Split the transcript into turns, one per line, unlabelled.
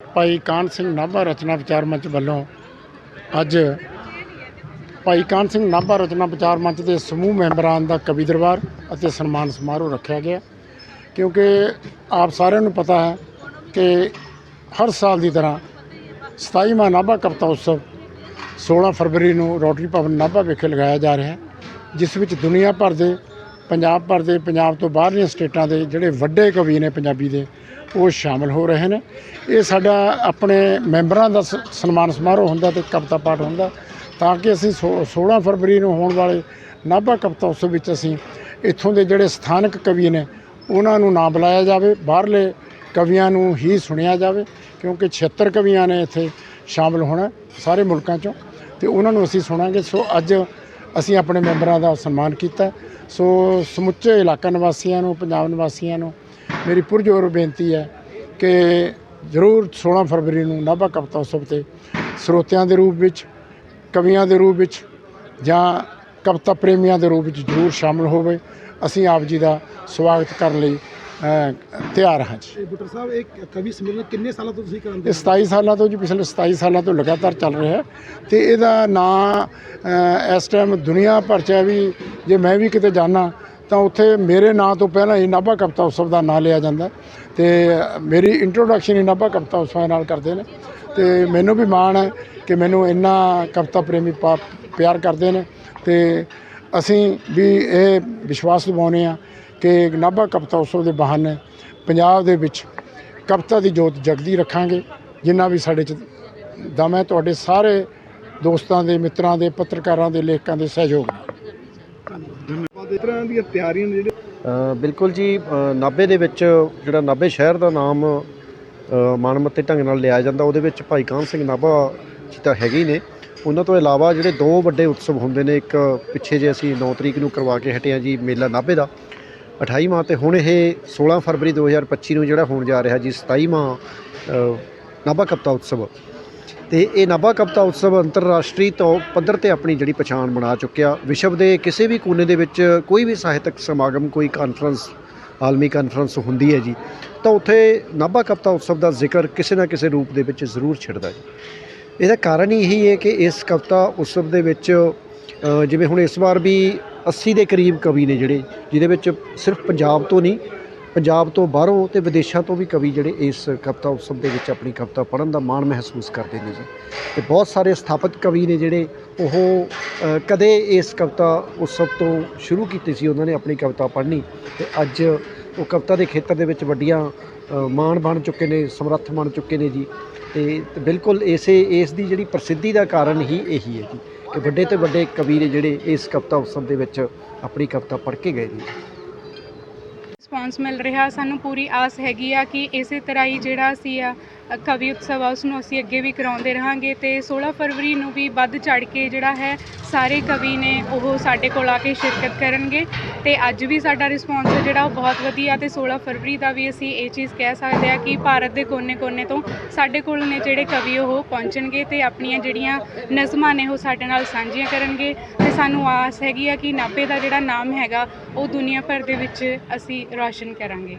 ਭਾਈ ਕਾਨ ਸਿੰਘ ਨਾਭਾ ਰਚਨਾ ਵਿਚਾਰ ਮੰਚ ਵੱਲੋਂ ਅੱਜ ਭਾਈ ਕਾਨ ਸਿੰਘ ਨਾਭਾ ਰਚਨਾ ਵਿਚਾਰ ਮੰਚ ਦੇ ਸਮੂਹ ਮੈਂਬਰਾਂ ਦਾ ਕਵੀ ਦਰਬਾਰ ਅਤੇ ਸਨਮਾਨ ਸਮਾਰੋਹ ਰੱਖਿਆ ਗਿਆ। ਕਿਉਂਕਿ ਆਪ ਸਾਰਿਆਂ ਨੂੰ ਪਤਾ ਹੈ ਕਿ ਹਰ ਸਾਲ ਦੀ ਤਰ੍ਹਾਂ 27ਵਾਂ ਨਾਭਾ ਕਵਿਤਾ ਉਤਸਵ 16 ਫਰਵਰੀ ਨੂੰ ਰੋਟਰੀ ਭਵਨ ਨਾਭਾ ਵਿਖੇ ਲਗਾਇਆ ਜਾ ਰਿਹਾ ਹੈ, ਜਿਸ ਵਿੱਚ ਦੁਨੀਆ ਭਰ ਦੇ ਪੰਜਾਬ ਭਰ ਦੇ, ਪੰਜਾਬ ਤੋਂ ਬਾਹਰਲੀਆਂ ਸਟੇਟਾਂ ਦੇ ਜਿਹੜੇ ਵੱਡੇ ਕਵੀ ਨੇ ਪੰਜਾਬੀ ਦੇ, ਉਹ ਸ਼ਾਮਲ ਹੋ ਰਹੇ ਨੇ। ਇਹ ਸਾਡਾ ਆਪਣੇ ਮੈਂਬਰਾਂ ਦਾ ਸਨਮਾਨ ਸਮਾਰੋਹ ਹੁੰਦਾ ਤੇ ਕਵਿਤਾ ਪਾਠ ਹੁੰਦਾ, ਤਾਂ ਕਿ ਅਸੀਂ ਸੋ- 16 ਫਰਵਰੀ ਨੂੰ ਹੋਣ ਵਾਲੇ ਨਾਭਾ ਕਵਿਤਾ ਉਤਸਵ ਵਿੱਚ ਅਸੀਂ ਇੱਥੋਂ ਦੇ ਜਿਹੜੇ ਸਥਾਨਕ ਕਵੀ ਨੇ, ਉਹਨਾਂ ਨੂੰ ਨਾ ਬੁਲਾਇਆ ਜਾਵੇ, ਬਾਹਰਲੇ ਕਵੀਆਂ ਨੂੰ ਹੀ ਸੁਣਿਆ ਜਾਵੇ, ਕਿਉਂਕਿ 76 ਕਵੀਆਂ ਨੇ ਇੱਥੇ ਸ਼ਾਮਲ ਹੋਣਾ ਸਾਰੇ ਮੁਲਕਾਂ ਚੋਂ, ਤੇ ਉਹਨਾਂ ਨੂੰ ਅਸੀਂ ਸੁਣਾਂਗੇ। ਸੋ ਅੱਜ ਅਸੀਂ ਆਪਣੇ ਮੈਂਬਰਾਂ ਦਾ ਸਨਮਾਨ ਕੀਤਾ। ਸੋ ਸਮੁੱਚੇ ਇਲਾਕਾ ਨਿਵਾਸੀਆਂ ਨੂੰ, ਪੰਜਾਬ ਨਿਵਾਸੀਆਂ ਨੂੰ ਮੇਰੀ ਪੁਰਜੋਰ ਬੇਨਤੀ ਹੈ ਕਿ ਜ਼ਰੂਰ 16 ਫਰਵਰੀ ਨੂੰ ਨਾਭਾ ਕਵਿਤਾ ਉਤਸਵ ਤੇ ਸਰੋਤਿਆਂ ਦੇ ਰੂਪ ਵਿੱਚ, ਕਵੀਆਂ ਦੇ ਰੂਪ ਵਿੱਚ ਜਾਂ ਕਵਿਤਾ ਪ੍ਰੇਮੀਆਂ ਦੇ ਰੂਪ ਵਿੱਚ ਜ਼ਰੂਰ ਸ਼ਾਮਲ ਹੋਵੇ। ਅਸੀਂ ਆਪ ਜੀ ਦਾ ਸਵਾਗਤ ਕਰਨ ਲਈ ਤਿਆਰ ਹਾਂ ਜੀ।
ਬੁੱਟਰ ਸਾਹਿਬ ਇਹ ਕਵੀ ਸੰਮੇਲਨ ਕਿੰਨੇ ਸਾਲਾਂ ਤੋਂ ਤੁਸੀਂ ਕਰਾਉਂਦੇ
ਇਹ 27 ਸਾਲਾਂ ਤੋਂ ਜੀ ਪਿਛਲੇ 27 ਸਾਲਾਂ ਤੋਂ ਲਗਾਤਾਰ ਚੱਲ ਰਿਹਾ ਹੈ। ਤੇ ਇਹਦਾ ਨਾਂ ਇਸ ਟਾਈਮ ਦੁਨੀਆ ਭਰ 'ਚ ਹੈ ਵੀ ਜੇ ਮੈਂ ਵੀ ਕਿਤੇ ਜਾਣਾ ਤਾਂ ਉੱਥੇ ਮੇਰੇ ਨਾਂ ਤੋਂ ਪਹਿਲਾਂ ਹੀ ਨਾਭਾ ਕਵਿਤਾ ਉਤਸਵ ਦਾ ਨਾਂ ਲਿਆ ਜਾਂਦਾ। ਤੇ ਮੇਰੀ ਇੰਟਰੋਡਕਸ਼ਨ ਹੀ ਨਾਭਾ ਕਵਿਤਾ ਉਤਸਵ ਨਾਲ ਕਰਦੇ ਨੇ। ਤੇ ਮੈਨੂੰ ਵੀ ਮਾਣ ਹੈ ਕਿ ਮੈਨੂੰ ਇੰਨਾ ਕਵਿਤਾ ਪ੍ਰੇਮੀ ਪਿਆਰ ਕਰਦੇ ਨੇ। ਤੇ ਅਸੀਂ ਵੀ ਇਹ ਵਿਸ਼ਵਾਸ ਦਿਵਾਉਂਦੇ ਆ ਕਿ ਨਾਭਾ ਕਵਿਤਾ ਉਤਸਵ ਦੇ ਬਹਾਨੇ ਪੰਜਾਬ ਦੇ ਵਿੱਚ ਕਵਿਤਾ ਦੀ ਜੋਤ ਜਗਦੀ ਰੱਖਾਂਗੇ ਜਿੰਨਾ ਵੀ ਸਾਡੇ ਚ ਦਮ ਹੈ ਤੁਹਾਡੇ ਸਾਰੇ ਦੋਸਤਾਂ ਦੇ ਮਿੱਤਰਾਂ ਦੇ ਪੱਤਰਕਾਰਾਂ ਦੇ ਲੇਖਕਾਂ ਦੇ ਸਹਿਯੋਗ
ਤਰ੍ਹਾਂ ਦੀਆਂ ਤਿਆਰੀਆਂ ਜਿਹੜੇ
ਬਿਲਕੁਲ ਜੀ ਨਾਭੇ ਦੇ ਵਿੱਚ ਜਿਹੜਾ ਨਾਭੇ ਸ਼ਹਿਰ ਦਾ ਨਾਮ ਅ, ਮਾਣਮੱਤੇ ਢੰਗ ਨਾਲ ਲਿਆ ਜਾਂਦਾ ਉਹਦੇ ਵਿੱਚ ਭਾਈ ਕਾਨ ਸਿੰਘ ਨਾਭਾ ਜੀ ਤਾਂ ਹੈਗੇ ਹੀ ਨੇ। ਉਹਨਾਂ ਤੋਂ ਇਲਾਵਾ ਜਿਹੜੇ ਦੋ ਵੱਡੇ ਉਤਸਵ ਹੁੰਦੇ ਨੇ ਇੱਕ ਪਿੱਛੇ ਜੇ ਅਸੀਂ 9 ਤਰੀਕ ਨੂੰ ਕਰਵਾ ਕੇ ਹਟੇ ਹਾਂ ਜੀ ਮੇਲਾ ਨਾਭੇ ਦਾ 28ਵਾਂ ਤੇ ਹੁਣ ਇਹ 16 ਫਰਵਰੀ 2025 ਨੂੰ ਜਿਹੜਾ ਹੋਣ ਜਾ ਰਿਹਾ ਜੀ 27ਵਾਂ ਨਾਭਾ ਕਵਿਤਾ ਉਤਸਵ। ਤੇ ਇਹ ਨਾਭਾ ਕਵਿਤਾ ਉਤਸਵ ਅੰਤਰਰਾਸ਼ਟਰੀ ਤੌਰ ਪੱਧਰ ਤੇ ਆਪਣੀ ਜਿਹੜੀ ਪਛਾਣ ਬਣਾ ਚੁੱਕਿਆ। ਵਿਸ਼ਵ ਦੇ ਕਿਸੇ ਵੀ ਕੋਨੇ ਦੇ ਵਿੱਚ ਕੋਈ ਵੀ ਸਾਹਿਤਕ ਸਮਾਗਮ, ਕੋਈ ਕਾਨਫਰੰਸ ਆਲਮੀ ਕਾਨਫਰੰਸ ਹੁੰਦੀ ਹੈ ਜੀ, ਤਾਂ ਉੱਥੇ ਨਾਭਾ ਕਵਿਤਾ ਉਤਸਵ ਦਾ ਜ਼ਿਕਰ ਕਿਸੇ ਨਾ ਕਿਸੇ ਰੂਪ ਦੇ ਵਿੱਚ ਜ਼ਰੂਰ ਛਿੜਦਾ ਜੀ। ਇਹਦਾ ਕਾਰਨ ਹੀ ਇਹੀ ਹੈ ਕਿ ਇਸ ਕਵਿਤਾ ਉਤਸਵ ਦੇ ਵਿੱਚ ਜਿਵੇਂ ਹੁਣ ਇਸ ਵਾਰ ਵੀ 80 ਦੇ ਕਰੀਬ ਕਵੀ ਨੇ ਜਿਹੜੇ, ਜਿਹਦੇ ਵਿੱਚ ਸਿਰਫ ਪੰਜਾਬ ਤੋਂ ਨਹੀਂ, ਪੰਜਾਬ ਤੋਂ ਬਾਹਰੋਂ ਤੇ ਵਿਦੇਸ਼ਾਂ ਤੋਂ ਵੀ ਕਵੀ ਜਿਹੜੇ ਇਸ ਕਵਿਤਾ ਉਤਸਵ ਦੇ ਵਿੱਚ ਆਪਣੀ ਕਵਿਤਾ ਪੜ੍ਹਨ ਦਾ ਮਾਣ ਮਹਿਸੂਸ ਕਰਦੇ ਨੇ ਜੀ। ਤੇ ਬਹੁਤ ਸਾਰੇ ਸਥਾਪਿਤ ਕਵੀ ਨੇ ਜਿਹੜੇ, ਉਹ ਕਦੇ ਇਸ ਕਵਿਤਾ ਉਤਸਵ ਤੋਂ ਸ਼ੁਰੂ ਕੀਤੀ ਸੀ, ਉਹਨਾਂ ਨੇ ਆਪਣੀ ਕਵਿਤਾ ਪੜ੍ਹਨੀ, ਤੇ ਅੱਜ ਉਹ ਕਵਿਤਾ ਦੇ ਖੇਤਰ ਦੇ ਵਿੱਚ ਵੱਡੀਆਂ ਮਾਣ ਬਣ ਚੁੱਕੇ ਨੇ, ਸਮਰੱਥ ਬਣ ਚੁੱਕੇ ਨੇ ਜੀ। ਤੇ ਤੇ ਬਿਲਕੁਲ ਇਸੇ, ਇਸ ਦੀ ਜਿਹੜੀ ਪ੍ਰਸਿੱਧੀ ਦਾ ਕਾਰਨ ਹੀ ਇਹੀ ਹੈ ਜੀ। ਕਿ ਵੱਡੇ ਤੋਂ ਵੱਡੇ ਕਵੀ ਨੇ ਜਿਹੜੇ ਇਸ ਕਵਿਤਾ ਉਤਸਵ ਦੇ ਵਿੱਚ ਆਪਣੀ ਕਵਿਤਾ ਪੜ੍ਹ ਕੇ ਗਏ ਜੀ
ਰਿਸਪੌਂਸ ਮਿਲ ਰਿਹਾ, ਸਾਨੂੰ ਪੂਰੀ ਆਸ ਹੈਗੀ ਆ ਕਿ ਇਸੇ ਤਰ੍ਹਾਂ ਹੀ ਜਿਹੜਾ ਸੀ ਆ ਕਵੀ ਉਤਸਵ ਆ ਉਸ ਨੂੰ ਅਸੀਂ ਅੱਗੇ ਵੀ ਕਰਾਉਂਦੇ ਰਹਾਂਗੇ ਤੇ 16 ਫਰਵਰੀ ਨੂੰ ਵੀ ਵੱਧ ਚੜ ਕੇ ਜਿਹੜਾ ਹੈ, ਸਾਰੇ ਕਵੀ ਨੇ ਉਹ ਸਾਡੇ ਕੋਲ ਆ ਕੇ ਸ਼ਿਰਕਤ ਕਰਨਗੇ ਤੇ ਅੱਜ ਵੀ ਸਾਡਾ ਰਿਸਪੌਂਸ ਜਿਹੜਾ ਉਹ ਬਹੁਤ ਵਧੀਆ ਤੇ 16 ਫਰਵਰੀ ਦਾ ਵੀ ਅਸੀਂ ਇਹ ਚੀਜ਼ ਕਹਿ ਸਕਦੇ ਆ ਕਿ ਭਾਰਤ ਦੇ ਕੋਨੇ-ਕੋਨੇ ਤੋਂ ਸਾਡੇ ਕੋਲ ਨੇ ਜਿਹੜੇ ਕਵੀ ਉਹ ਪਹੁੰਚਣਗੇ ਤੇ ਆਪਣੀਆਂ ਜਿਹੜੀਆਂ ਨਜ਼ਮਾਂ ਨੇ ਉਹ ਸਾਡੇ ਨਾਲ ਸਾਂਝੀਆਂ ਕਰਨਗੇ ਤੇ ਸਾਨੂੰ ਆਸ ਹੈਗੀ ਆ ਕਿ ਨਾਭੇ ਦਾ ਜਿਹੜਾ ਨਾਮ ਹੈਗਾ, ਉਹ ਦੁਨੀਆ ਭਰ ਦੇ ਵਿੱਚ ਅਸੀਂ ਰੌਸ਼ਨ ਕਰਾਂਗੇ।